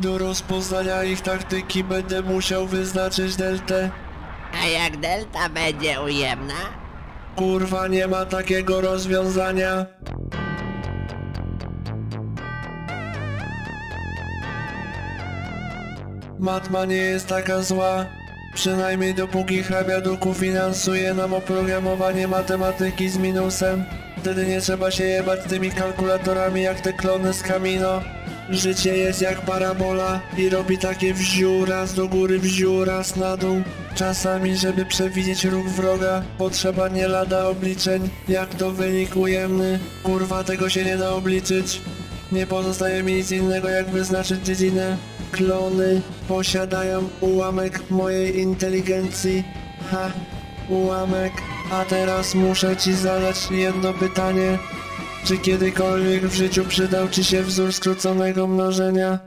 Do rozpoznania ich taktyki będę musiał wyznaczyć deltę. A jak delta będzie ujemna? Kurwa, nie ma takiego rozwiązania. Matma nie jest taka zła. Przynajmniej dopóki hrabia duku finansuje nam oprogramowanie matematyki z minusem. Wtedy nie trzeba się jebać tymi kalkulatorami jak te klony z Kamino. Życie jest jak parabola i robi takie wziu raz do góry, wziu raz na dół. Czasami, żeby przewidzieć ruch wroga, potrzeba nie lada obliczeń, jak to wynik ujemny. Kurwa, tego się nie da obliczyć. Nie pozostaje mi nic innego jak wyznaczyć dziedzinę. Klony posiadają ułamek mojej inteligencji. Ha, ułamek. A teraz muszę ci zadać jedno pytanie. Czy kiedykolwiek w życiu przydał ci się wzór skróconego mnożenia?